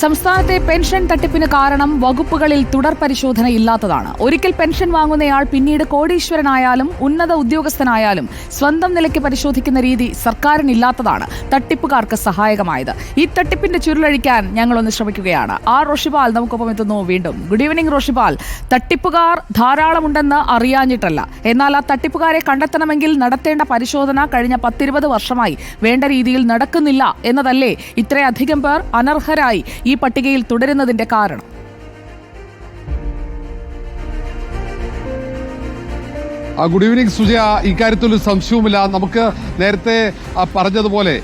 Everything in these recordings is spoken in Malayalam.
സംസ്ഥാനത്തെ പെൻഷൻ തട്ടിപ്പിന് കാരണം വകുപ്പുകളിൽ തുടർ പരിശോധന ഇല്ലാത്തതാണ് ഒരിക്കൽ പെൻഷൻ വാങ്ങുന്നയാൾ പിന്നീട് കോടീശ്വരനായാലും ഉന്നത ഉദ്യോഗസ്ഥനായാലും സ്വന്തം നിലയ്ക്ക് പരിശോധിക്കുന്ന രീതി സർക്കാരിനില്ലാത്തതാണ് തട്ടിപ്പുകാർക്ക് സഹായകമായത്. ഈ തട്ടിപ്പിന്റെ ചുരുളഴിക്കാൻ ഞങ്ങളൊന്ന് ശ്രമിക്കുകയാണ്. ആർ റോഷിപാൽ നമുക്കൊപ്പം എത്തുന്നു വീണ്ടും. Good evening Roshipal. തട്ടിപ്പുകാർ ധാരാളമുണ്ടെന്ന് അറിയാഞ്ഞിട്ടല്ല. എന്നാൽ ആ തട്ടിപ്പുകാരെ കണ്ടെത്തണമെങ്കിൽ നടത്തേണ്ട പരിശോധന കഴിഞ്ഞ പത്തിരുപത് വർഷമായി വേണ്ട രീതിയിൽ നടക്കുന്നില്ല എന്നതല്ലേ ഇത്രയധികം പേർ അനർഹരായി ഈ പട്ടികയിൽ തുടരുന്നതിന്റെ കാരണം. Good evening Sujaya. ഇക്കാര്യത്തിൽ ഒരു സംശയവുമില്ല. നമുക്ക് നേരത്തെ പറഞ്ഞതുപോലെ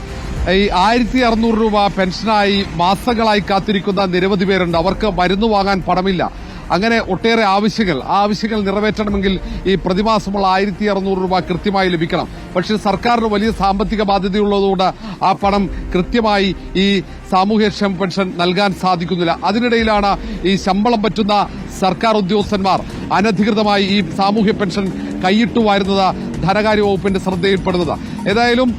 ഈ ആയിരത്തി അറുന്നൂറ് രൂപ പെൻഷനായി മാസങ്ങളായി കാത്തിരിക്കുന്ന നിരവധി പേരുണ്ട്. അവർക്ക് മരുന്ന് വാങ്ങാൻ പണമില്ല. അങ്ങനെ ഒട്ടേറെ ആവശ്യങ്ങൾ ആ ആവശ്യങ്ങൾ നിറവേറ്റണമെങ്കിൽ ഈ പ്രതിമാസമുള്ള ആയിരത്തി അറുന്നൂറ് രൂപ കൃത്യമായി ലഭിക്കണം. പക്ഷേ സർക്കാരിന് വലിയ സാമ്പത്തിക ബാധ്യതയുള്ളതുകൊണ്ട് ആ പണം കൃത്യമായി ഈ സാമൂഹ്യക്ഷേമ പെൻഷൻ നൽകാൻ സാധിക്കുന്നില്ല. അതിനിടയിലാണ് ഈ ശമ്പളം പറ്റുന്ന സർക്കാർ ഉദ്യോഗസ്ഥന്മാർ അനധികൃതമായി ഈ സാമൂഹ്യ പെൻഷൻ കൈയിട്ടു വാരുന്നത് ധനകാര്യ വകുപ്പിന്റെ ശ്രദ്ധയിൽപ്പെടുന്നത്. ഏതായാലും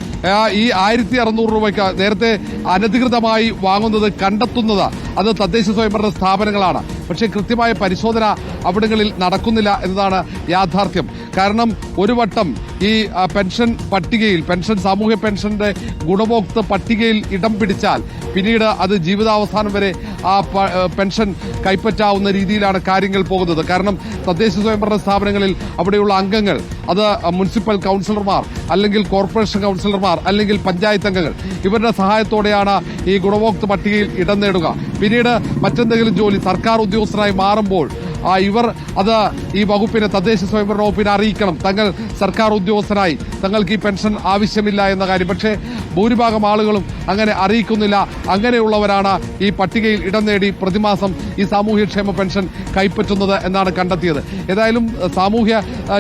ഈ ആയിരത്തി അറുന്നൂറ് രൂപയ്ക്ക് നേരത്തെ അനധികൃതമായി വാങ്ങുന്നത് കണ്ടെത്തുന്നത് അത് തദ്ദേശ സ്വയംഭരണ സ്ഥാപനങ്ങളാണ്. പക്ഷേ കൃത്യമായ പരിശോധന അവിടങ്ങളിൽ നടക്കുന്നില്ല എന്നതാണ് യാഥാർത്ഥ്യം. കാരണം ഒരു വട്ടം ഈ പെൻഷൻ പട്ടികയിൽ പെൻഷൻ സാമൂഹ്യ പെൻഷന്റെ ഗുണഭോക്തൃ പട്ടികയിൽ ഇടം പിടിച്ചാൽ പിന്നീട് അത് ജീവിതാവസാനം വരെ ആ പെൻഷൻ കൈപ്പറ്റാവുന്ന രീതിയിലാണ് കാര്യങ്ങൾ പോകുന്നത്. കാരണം തദ്ദേശ സ്വയംഭരണ സ്ഥാപനങ്ങളിൽ അവിടെയുള്ള അംഗങ്ങൾ അത് മുനിസിപ്പൽ കൗൺസിലർമാർ അല്ലെങ്കിൽ കോർപ്പറേഷൻ കൗൺസിലർമാർ അല്ലെങ്കിൽ പഞ്ചായത്ത് അംഗങ്ങൾ ഇവരുടെ സഹായത്തോടെയാണ് ഈ ഗുണഭോക്തൃ പട്ടികയിൽ ഇടം നേടുക. പിന്നീട് മറ്റെന്തെങ്കിലും ജോലി സർക്കാർ ഉദ്യോഗസ്ഥരായി മാറുമ്പോൾ ഇവർ അത് ഈ വകുപ്പിനെ തദ്ദേശ സ്വയംഭരണ വകുപ്പിനെ അറിയിക്കണം. തങ്ങൾ സർക്കാർ ഉദ്യോഗസ്ഥരായി തങ്ങൾക്ക് ഈ പെൻഷൻ ആവശ്യമില്ല എന്ന കാര്യം. പക്ഷേ ഭൂരിഭാഗം ആളുകളും അങ്ങനെ അറിയിക്കുന്നില്ല. അങ്ങനെയുള്ളവരാണ് ഈ പട്ടികയിൽ ഇടം നേടി പ്രതിമാസം ഈ സാമൂഹ്യക്ഷേമ പെൻഷൻ കൈപ്പറ്റുന്നത് എന്നാണ് കണ്ടെത്തിയത്. ഏതായാലും സാമൂഹ്യ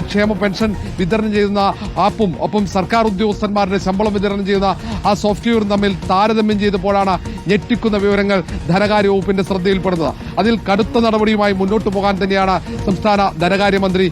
ക്ഷേമ പെൻഷൻ വിതരണം ചെയ്യുന്ന ആപ്പും ഒപ്പം സർക്കാർ ഉദ്യോഗസ്ഥന്മാരുടെ ശമ്പളം വിതരണം ചെയ്യുന്ന ആ സോഫ്റ്റ്വെയറും തമ്മിൽ താരതമ്യം ചെയ്തപ്പോഴാണ് ഞെട്ടിക്കുന്ന വിവരങ്ങൾ ധനകാര്യ വകുപ്പിന്റെ ശ്രദ്ധയിൽപ്പെടുന്നത്. അതിൽ കടുത്ത നടപടിയുമായി മുന്നോട്ട് പോകാൻ തന്നെയാണ് സംസ്ഥാന ധനകാര്യമന്ത്രി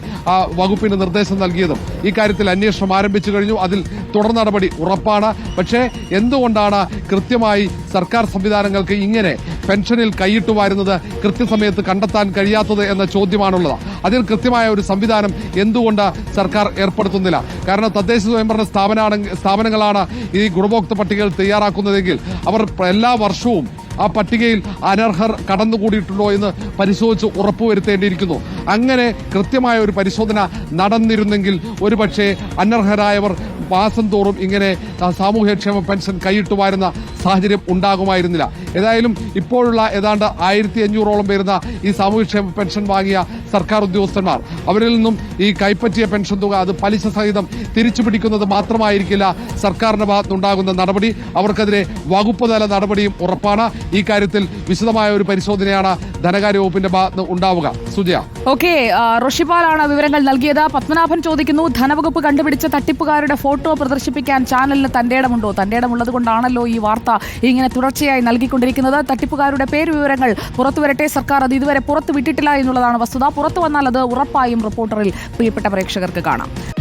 വകുപ്പിന് നിർദ്ദേശം നൽകിയതും. ഇക്കാര്യത്തിൽ അന്വേഷണം ആരംഭിച്ചു കഴിഞ്ഞു. അതിൽ തുടർ നടപടി ഉറപ്പാണ്. പക്ഷേ എന്തുകൊണ്ടാണ് കൃത്യമായി സർക്കാർ സംവിധാനങ്ങൾക്ക് ഇങ്ങനെ പെൻഷനിൽ കൈയിട്ടു വരുന്നത് കൃത്യസമയത്ത് കണ്ടെത്താൻ കഴിയാത്തത് എന്ന ചോദ്യമാണുള്ളത്. അതിൽ കൃത്യമായ ഒരു സംവിധാനം എന്തുകൊണ്ട് സർക്കാർ ഏർപ്പെടുത്തുന്നില്ല? കാരണം തദ്ദേശ സ്വയംഭരണ സ്ഥാപനാണ് സ്ഥാപനങ്ങളാണ് ഈ ഗുണഭോക്തൃ പട്ടികകൾ തയ്യാറാക്കുന്നതെങ്കിൽ അവർ എല്ലാ വർഷവും ആ പട്ടികയിൽ അനർഹർ കടന്നുകൂടിയിട്ടുണ്ടോ എന്ന് പരിശോധിച്ച് ഉറപ്പുവരുത്തേണ്ടിയിരിക്കുന്നു. അങ്ങനെ കൃത്യമായ ഒരു പരിശോധന നടന്നിരുന്നെങ്കിൽ ഒരുപക്ഷെ അനർഹരായവർ മാസം തോറും ഇങ്ങനെ സാമൂഹ്യക്ഷേമ പെൻഷൻ കൈയിട്ട് വാരുന്ന സാഹചര്യം ഉണ്ടാകുമായിരുന്നില്ല. ഏതായാലും ഇപ്പോഴുള്ള ഏതാണ്ട് ആയിരത്തി അഞ്ഞൂറോളം വരുന്ന ഈ സാമൂഹ്യക്ഷേമ പെൻഷൻ വാങ്ങിയ സർക്കാർ ഉദ്യോഗസ്ഥന്മാർ അവരിൽ നിന്നും ഈ കൈപ്പറ്റിയ പെൻഷൻ തുക അത് പലിശ സഹിതം തിരിച്ചു പിടിക്കുന്നത് മാത്രമായിരിക്കില്ല സർക്കാരിന്റെ ഭാഗത്തുണ്ടാകുന്ന നടപടി. അവർക്കെതിരെ വകുപ്പ് തല നടപടിയും ഉറപ്പാണ്. ഈ കാര്യത്തിൽ വിശദമായ ഒരു പരിശോധനയാണ് ധനകാര്യ വകുപ്പിന്റെ ഭാഗത്ത് ഉണ്ടാവുക. സുജയ. ഓക്കെ ഋഷിപാലാണ് വിവരങ്ങൾ നൽകിയത്. പത്മനാഭൻ ചോദിക്കുന്നു ധനവകുപ്പ് കണ്ടുപിടിച്ച തട്ടിപ്പുകാരുടെ ഫോട്ടോ പ്രദർശിപ്പിക്കാൻ ചാനലിന് തന്റെ ഇടമുണ്ടോ തന്റെ ഇടമുള്ളത് കൊണ്ടാണല്ലോ ഈ വാർത്ത ഇങ്ങനെ തുടർച്ചയായി നൽകിക്കൊണ്ടിരിക്കുന്നത്. തട്ടിപ്പുകാരുടെ പേര് വിവരങ്ങൾ പുറത്തു വരട്ടെ. സർക്കാർ അത് ഇതുവരെ പുറത്തു വിട്ടിട്ടില്ല എന്നുള്ളതാണ് വസ്തുത. പുറത്തു വന്നാൽ അത് ഉറപ്പായും റിപ്പോർട്ടറിൽ പ്രിയപ്പെട്ട പ്രേക്ഷകർക്ക് കാണാം.